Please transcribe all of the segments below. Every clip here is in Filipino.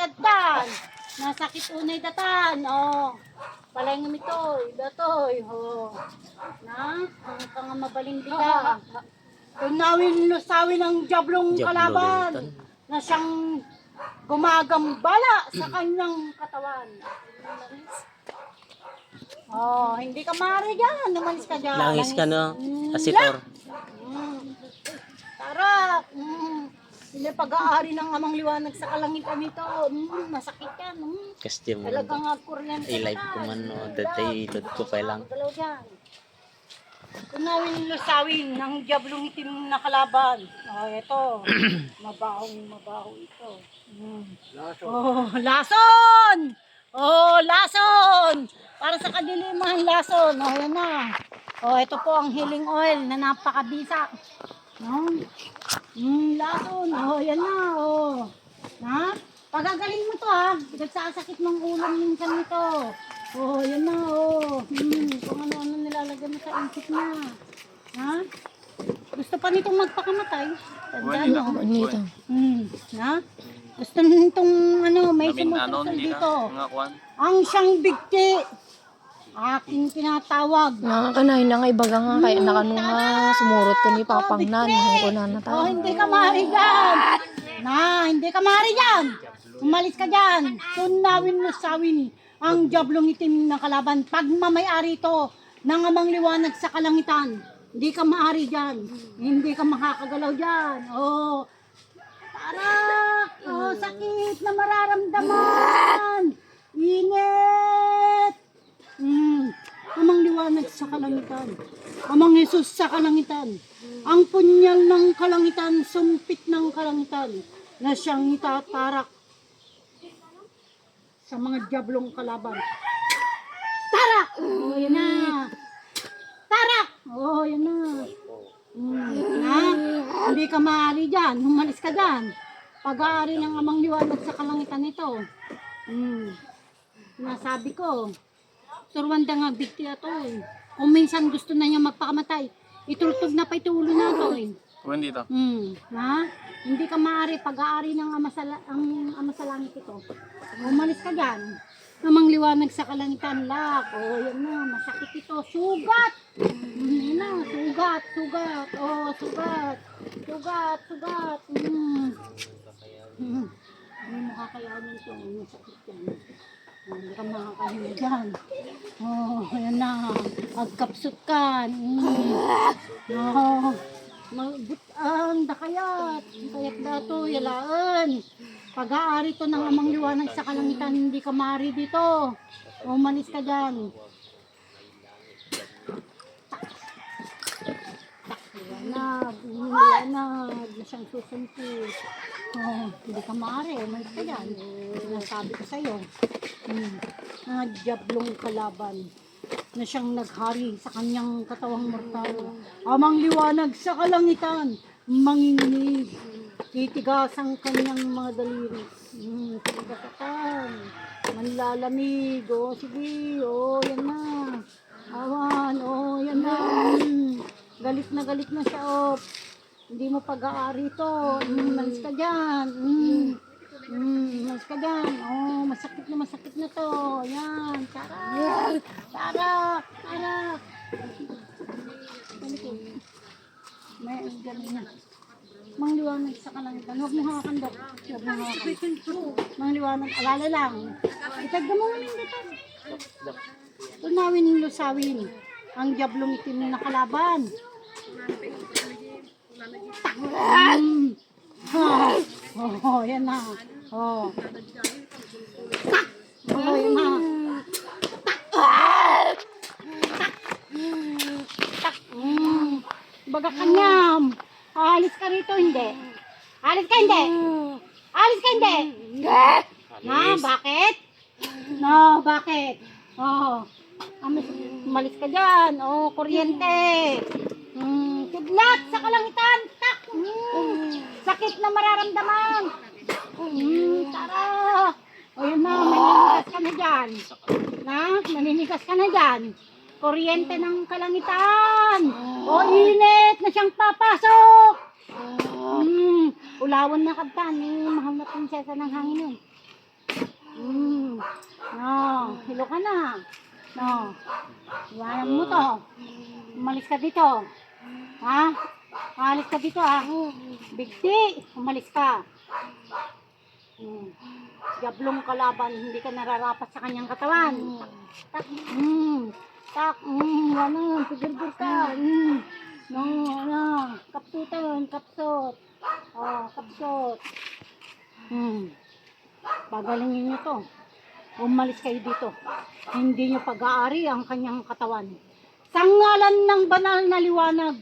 kaddan. Nasakit unay datan. Oh. Palay ng mitoy, datoy. Oh. Na, ang kang mabalindiga. Tunawin lusawin ang jablong kalaban na siyang gumagambala sa kanyang katawan. Oh, hindi ka maaari dyan. Umalis ka dyan. Langis ka no? Mm, Asitor. Mm. Tara! Mm. Sila pag-aari ng amang liwanag sa kalangitan nito. Mm, masakit yan. Mm. Kasi mo. Talagang nga kuryente I-live ka. ko man no. Datay load ko pa lang. Galaw dyan. Tunawin lusawin ng diablong itim na kalaban. Oh, ito. mabahong mabaho ito. Mm. Oh, lason! Oh, lason! Para sa kadiliman, lason. Oh, yan na. Oh, ito po ang healing oil na napakabisa. No? Mm, lason. Oh, yan na. Oh. Ha? Pagagaling mo to ha. Nagsasakit ng ulam minsan nito. Oh, yan na. Oh. Hmm, kung ano-ano nilalagay mo sa isip na. Ha? Gusto pa nitong magpakamatay. Tandaan mo. Nito. Hmm. Ha? Gusto nitong ano, may sumusunod dito. Ang siyang bigti. Aking tinatawag. Nakakanahin na nga ibaga nga kaya nakano nga sumurot ko ni Papang na. Nahal ko na na Oh, hindi ka maaari dyan. Na, hindi ka maaari dyan. Umalis ka dyan. Tunawin mo sawin ang jablong itim na kalaban. Pag mamayari ito ng amang liwanag sa kalangitan, hindi ka maaari dyan. Hindi ka makakagalaw dyan. Oh, tarak! Oh, sakit na mararamdaman. Init! Mm. Amang liwanag sa kalangitan. Amang Jesus sa kalangitan. Ang punyal ng kalangitan, sumpit ng kalangitan, na siyang itatarak sa mga diablong kalaban. Tarak! Oh, yan na. Tarak! Oh, yan na. Mm, ha? Hindi ka maaari dyan. Humalis ka dyan. Pag-aari ng amang liwanag sa kalangitan ito. Mm. Sinasabi ko, Turwanda nga bigti ato eh. Kung minsan gusto na niya magpakamatay, itultog na pa itulo na to eh. Kuwan dito. Hmm. Ha? Hindi ka maaari pag-aari ng ama sa, la- ang ama sa langit ito. Umalis ka dyan. Namang liwanag sa kalangitan lak. O, oh, yan na. Masakit ito. Sugat! Hmm, na. Sugat, sugat. Oh, sugat. Sugat, sugat. Hmm. Hmm. Hindi mo kakayanin ito. Masakit yan. Hindi ka makakahinga dyan. Oh, ayan na. Agkapsot ka. Mm. Oh, magbutang dakayat. Kayat dato, yalaan. Pag-aari to ng amang liwanag sa kalangitan, hindi ka maaari dito. Umalis ka dyan. Liwanag, liwanag, na siyang susumpit. Oh, hindi ka maaari, umalis ka dyan. Sinasabi ko sa'yo. Hmm. Diablong kalaban na siyang naghari sa kanyang katawang mortal. Amang liwanag sa kalangitan, manginginig. Titigas ang kanyang mga daliri. Hmm, tigasatan. Manlalamig. O, sige. O, yan na. Awan. O, yan na. Hmm. Galit na galit na siya. O, hindi mo pag-aari to. Hmm, malis ka dyan. Hmm. Hmm, mas ka dyan. Oh, masakit na masakit na to. Yan, tara. Tara, tara. May ganun na. Mang liwanag sa kalangitan. Huwag mo hawakan, Dok. Huwag mo hawakan. Mang liwanag, alala lang. Itagda mo namin dito. Tunawin ng lusawin. Ang diablong itim na kalaban. Oh, yan na. Oh. Oh, yan na. Mm. Baga kanyam. Alis ka rito, hindi. Alis ka, hindi. Alis ka, hindi. Na, bakit? No, bakit? Oh. Amis, malis ka dyan. Oh, kuryente. Kidlat sa kalangitan. Tak. Mm, sakit na mararamdaman. Mm, tara. O yun na, maninigas ka na dyan. Na, maninigas ka na dyan. Kuryente ng kalangitan. O init na siyang papasok. Mm, ulawan na kagtan. Eh, mahal na prinsesa ng hangin yun. Mm. No, hilo ka na. No. Iwanan mo to. Umalis ka dito. Ha? Umalis ka dito ha. Bigti, umalis ka. Mm. Diablong kalaban, hindi ka nararapat sa kanyang katawan. Tak, mm. Tak, mm. Ano, pigil-gil ka. Mm. No, ano, kapsutan, kapsot. Oh, kapsot. Hmm. Pagalingin niyo to. Umalis kayo dito. Hindi niyo pag-aari ang kanyang katawan. Sa ngalan ng banal na liwanag,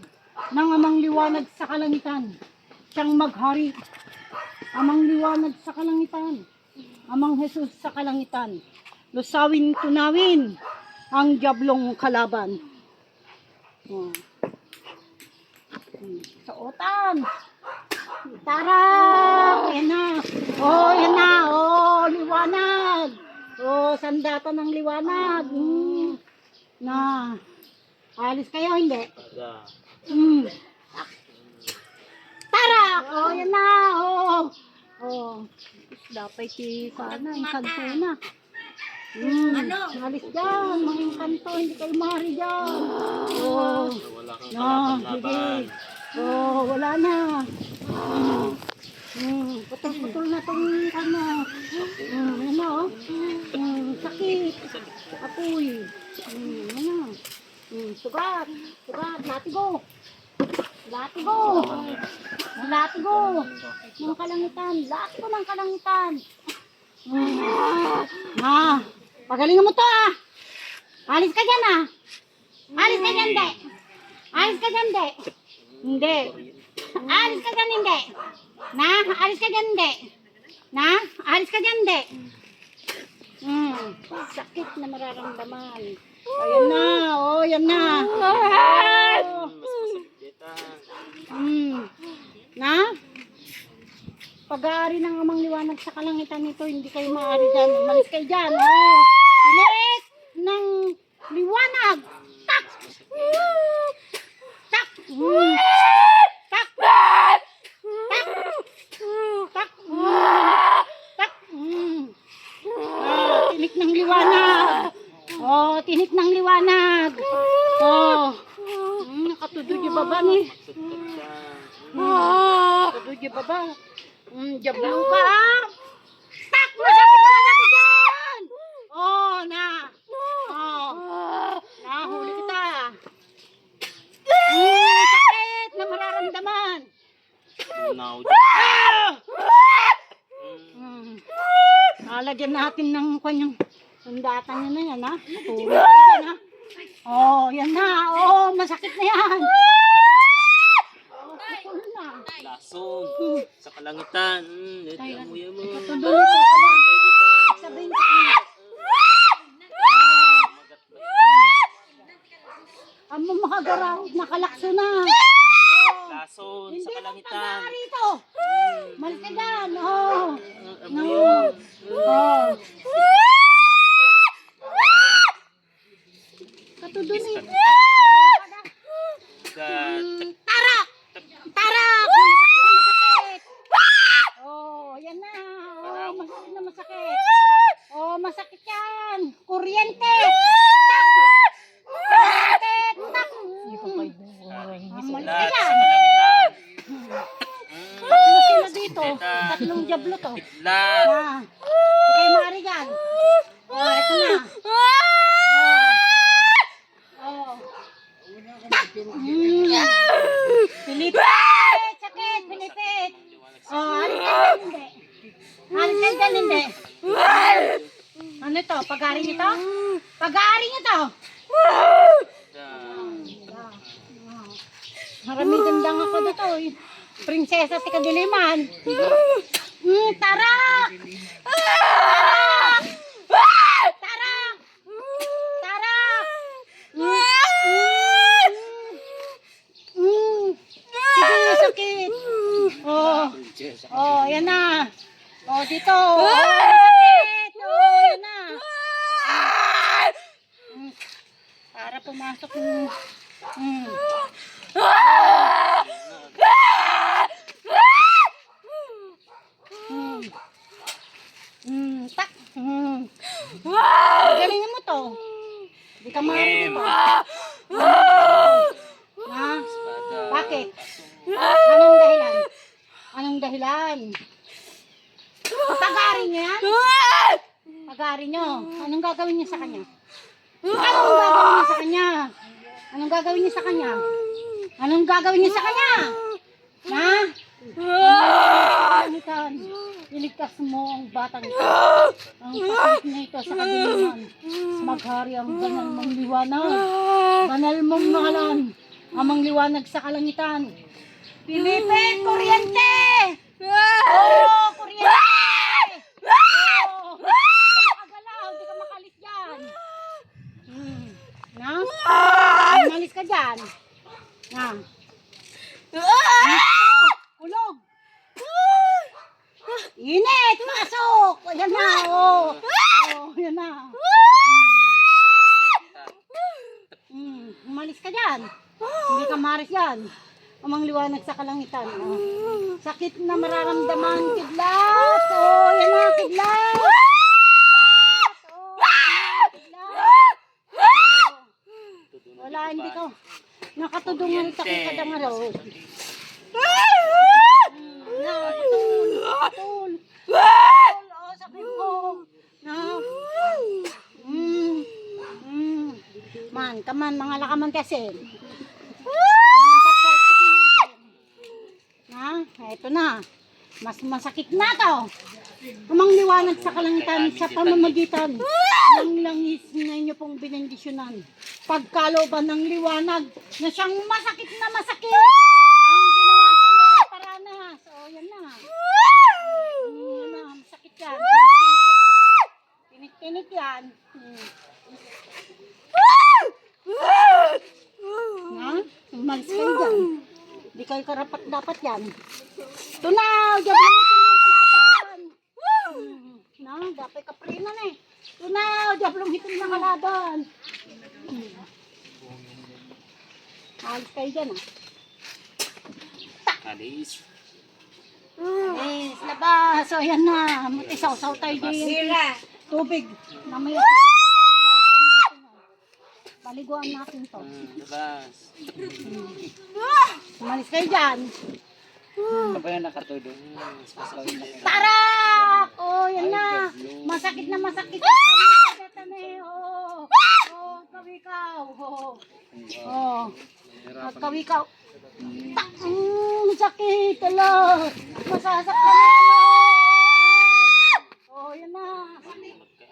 ng amang liwanag sa kalangitan, siyang maghari. Amang liwanag sa kalangitan, amang Jesus sa kalangitan. Lusawin tunawin ang diablong kalaban. Hmm. Suotan. Tara! Yan na. Oh, yan na. Oh, liwanag. Oh, sandata ng liwanag. Mm. Na. Alis kayo, hindi? Mm. Tara! Oh, yan na. Oh. Oh. Dapat si sana, yung kanto na. Mm. Alis dyan. Mga yung kanto, hindi kayo mari dyan. Oh. No, sige. Oh, wala na. Mm. Mm, putol-putol na tong ano. Mm, ano, oh. Mm, sakit. Apoy. Mm, ano. Mm, sugat. Sugat. Latigo. Latigo. Latigo. Ng kalangitan. Latigo ng kalangitan. Mm. Ah, pagalingan mo to ah. Alis ka dyan ah. Alis ka dyan, de. Alis ka dyan, de. Hindi. Alis ka dyan, hindi. Na, alis ka dyan, hindi. Na, alis ka dyan, hindi. Hmm, sakit na mararamdaman. Ayan na, oh, yan na. Oh. Hmm. Na? Pag-aari ng amang liwanag sa kalangitan nito, hindi kayo maaari dyan. Umalis kayo dyan, oh. Ng liwanag. Tak! Tak! Mm. Tak! Tak! Tak! Mm. Tak! Mm. Ah, tinik ng liwanag. Oh, tinik ng liwanag. Oh. Mm, nakatudod yung baba ni. Oh, nakatudod yung baba. Mm, jablong ka. ah. Tak! Masakit na masakit yan! Oh, na. Oh. Nahuli kita. Mm, sakit na mararamdaman. Now, Mm. Lalagyan natin ng kanyang sundatan niya na yan, ha? Tulog? Oh, yan na. Oh, masakit na yan. Lason sa kalangitan. Mm, let Ay, mo yan mo. Sabihin ko kanya. Ang mamahagaraw, nakalakso na. Lason hindi sa kalangitan. pag-aari ito. Malis ka dyan. Oh. Amo No. Oh. Katudun. Mm, Tara! Tara! Masakit na masakit. Oh, yan na. Oh, masakit na masakit. Oh, masakit yan. Kuryente. Tak! Masakit. Tak! Hindi ko pa yung Umalis ka Lat sa dyan. kalangitan. Ano sila dito? Tatlong jablo to. Lat. Ah, hindi kayo maaari dyan. Oh, ito na. Oh. Oh. Mm. Pilipit! Sakit! Pilipit! Oh, alis ka dyan, hindi. Alis ka dyan, hindi. Ano ito? Pag-ari nito? Pag-ari nito? Maraming gandang ako dito. eh. Prinsesa si Kadiliman. Mm, tara! Tara! Tara! Tara! Mm, mm, mm. Sige, sakit. Oh, oh, yan na. Oh, dito. Oh, sakit. Oh, yan na. Mm. Para pumasok. Mm. Mm. Mm. Tak. Hmm. Galingan mo to. Hindi ka maaari dito. Ha? Bakit? Anong dahilan? Anong dahilan? Pagarin niyo yan? Pagarin niyo. Anong gagawin niyo sa kanya? Anong gagawin niyo sa kanya? Anong gagawin niyo sa kanya? Anong gagawin niyo sa kanya? Ha? Panitan. Iligtas mo ang batang ito. Ang sakit na ito sa kadiliman. Maghari ang banal mong liwanag. Banal mong ngalan. Amang liwanag sa kalangitan. Pilipit, kuryente! Oo, kuryente! Hindi ka makagalaw, hindi ka makalis. Hmm. Na? Umalis. Na? Dito! Kulog! Init! Masok! Yan na, oh! Oh, yan na. Hmm. Umalis ka dyan. Hindi ka maris yan. Amang liwanag sa kalangitan. Oh. Sakit na mararamdaman. Kidlat! Oh, yan na, kidlat! Oh! Oh. Wala, hindi ko. Nakatudungan sa kita ng araw. Na, patul, patul. Patul, oh, sabi ko. Na. Mm, mm. Man, kaman, mga lakaman kasi. Mga taparsik na kasi. Na, eto na. Mas masakit na to. Umang liwanag sa kalangitan sa pamamagitan ng langis na inyo pong binendisyonan. Pagkaloban ng liwanag na siyang masakit na masakit ang ginawa sa iyo ay paranas. O, yan na. Yan na, masakit yan. Tinik-tinik yan. Tinik-tinik yan. Hmm. Na? Umalis kayo dyan. Hindi kayo karapat dapat yan. Ito na! Diyan mo ito ng kalaban! Na? Dapat kaprinan eh. Ito na! Diyan mo hitin ng kalaban! Alis kayo dyan ah. Alis. Yes, labas. So, yan na. Matisaw-saw tayo din. Tubig. Mamaya. Oh. Paliguan natin to. Hmm, labas. Umalis kayo dyan. Ito ba yung nakatulong? Tara! Oh, yan na. Masakit na masakit. Kawikaw na tanay. Oh. Oh, kawikaw. Oh. Oh. Kawikaw. Tak! Mm, sakit. Ala. Masasaktan na. Oh, yan na.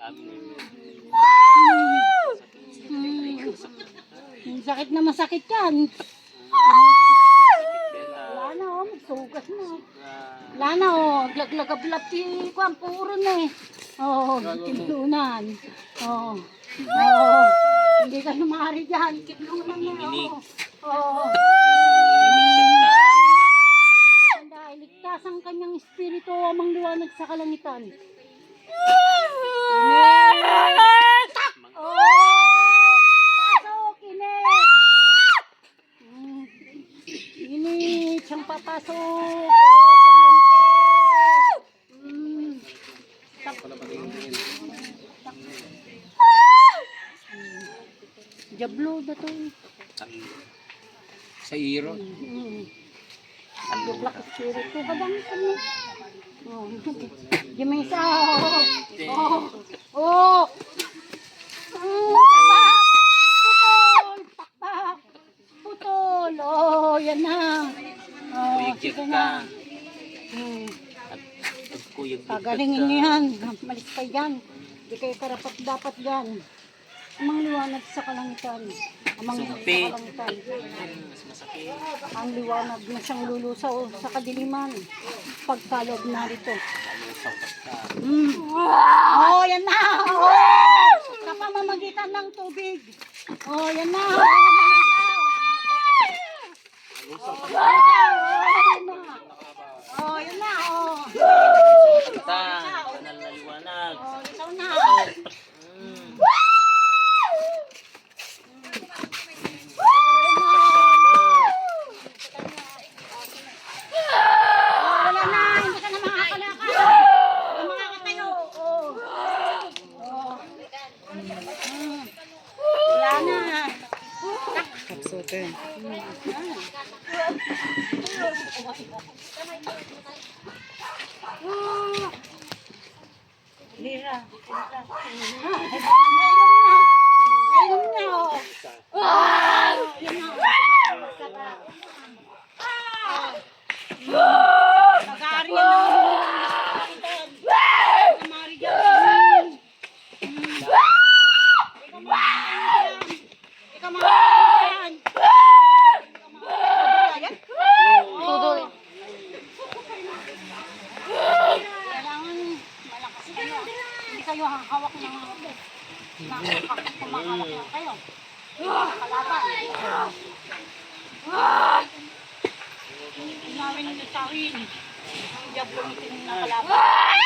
Hmm. Hmm, Sakit na masakit yan. Wala na oh, magsugat na. Wala na oh, glaglagablap ti kwan puro na eh. Oh, kiblunan. Oh. Oh. Hindi ka numari diyan, kiblunan na oh. Oh. Iligtas ang kanyang espiritu amang liwanag sa kalangitan. Oh! Papasok. Mm. Diablo na to. Sa iro. Mm. Ang black spirit ko. Badang kami. Oh. Di may isa. Oh. Oh. Oh. Takpak. Putol. Takpak. Putol. Oh, yan na. Ka. Hmm. Kuyag Pagalingin niyo yan. Malis kayo yan. Hindi kayo karapat dapat yan. Amang liwanag sa kalangitan. Amang liwanag Sumpi. sa kalangitan. Mas masakit. Ang liwanag na siyang lulusaw sa kadiliman. Pagkalog narito. Lusaw ka ka. Mm. Oh, yan na. Oh. Sa pamamagitan ng tubig. Oh, yan na. Oh, yan na. Lusaw. Oh, yan na. Oh, yan na. Oh. Kanta. Kanal na liwanag. Oh, lusaw na. Hmm. Oh, wala na. Hindi ka na makakalakad. Hindi ka makakatayo. Oh. Sutin. Lira. Ayun na. Ah! Yun na. Yan na. Kumari dyan. Ikaw mga Ikaw mga yan. Tudoy. Kailangan malakas kayo. Hindi kayo hawak ng mga Kumakawak lang kayo. Kalaban. Inawin nyo tawin. Ang diablo ng kalaban.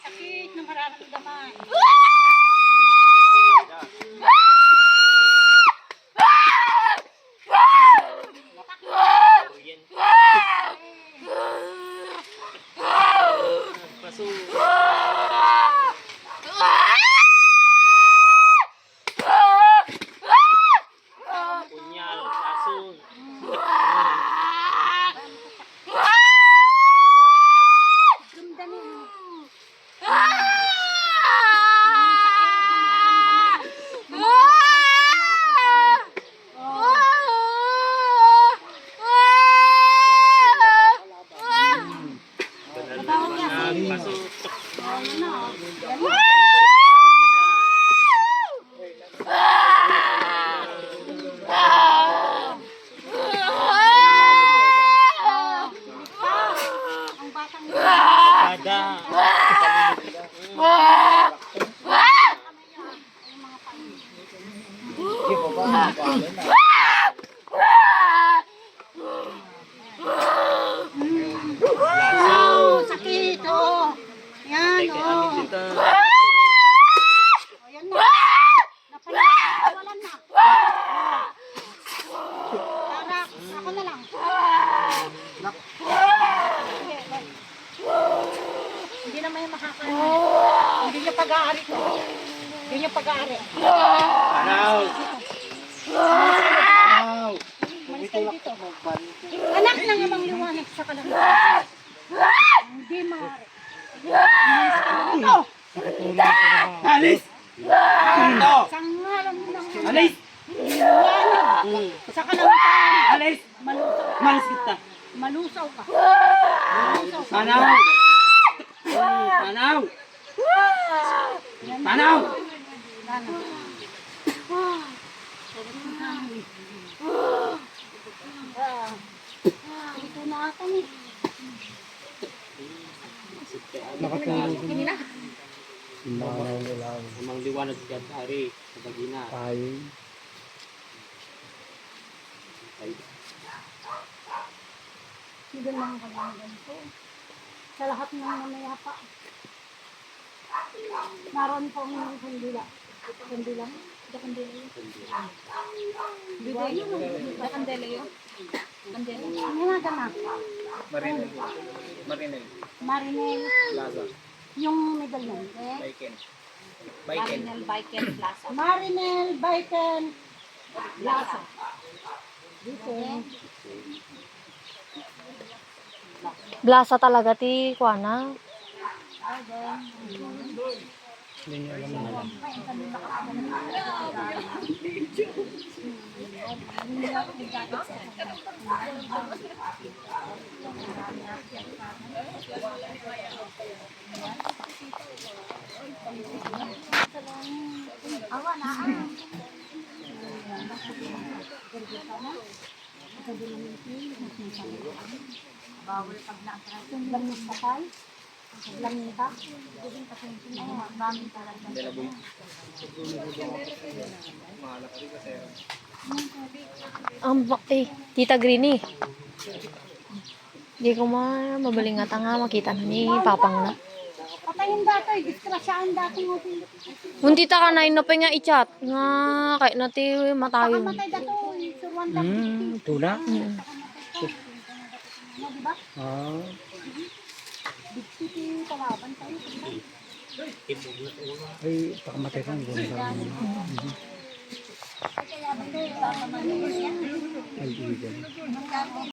Sakit na mararamdaman. Yan. Paso. Punyal, paso. Damdamin. Bawal kasi. Paso. Ano na, oh. Yan na. Ang batang Kada. Oh, sakit, oh. Yan, Teka, amin oh. dito. Oh, yan na. Napaya, walan na. Tara, ako na lang. Sige, bye. Hindi na may makakain. Hindi niya pag-aari to. Hindi niya pag-aari. Araw. Malis kayo dito. Anak ng amang sa kalangitan. Hindi maaari. Alis! Sa ngalan ng Alis! liwanag sa kalangitan. Alis! Malusaw ka. Malis kita! Malusaw ka. Malusaw ka. Tanaw! Tanaw! Tanaw! Sana. Ah. Ah. Ah, Ito na ako ni. Nakatulog. Kanina. Amang liwanag ka hari sa bagina. Tayo. Hindi lang kailangan ko. Sa lahat ng namayapa. Naroon po ang kandila. Kandila. Kandila yun. Diba yun? Kandila yun. Kandila. Ano nga gana? Marinel. Marinel. Marinel. Plaza. Yung medalyon. Eh? Baiken. Baiken. Baiken Plaza. Marinel Baiken Plaza. Dito. Blasa talaga ti Kuana. Hindi niyo alam na. Awa na. Bawal pag na-attraction. Lang yung sakal. Lang yung ka. Ay, mamin talaga. Ang bak eh, Tita Greenie. Hindi ko ma mabalingata nga makita na ni Papang na. Patayin dati. Diskrasyaan dati mo. Munti ta ka na inapay nga i-chat. Nga, kahit na ti matayo. Pakamatay dati. Surwan lang. Hmm, tuna. Mm. Ano, di ba? Ah. Bigtiti kalaban tayo. Tibog na ulo. Ay, pakamatay ka. Ba Ang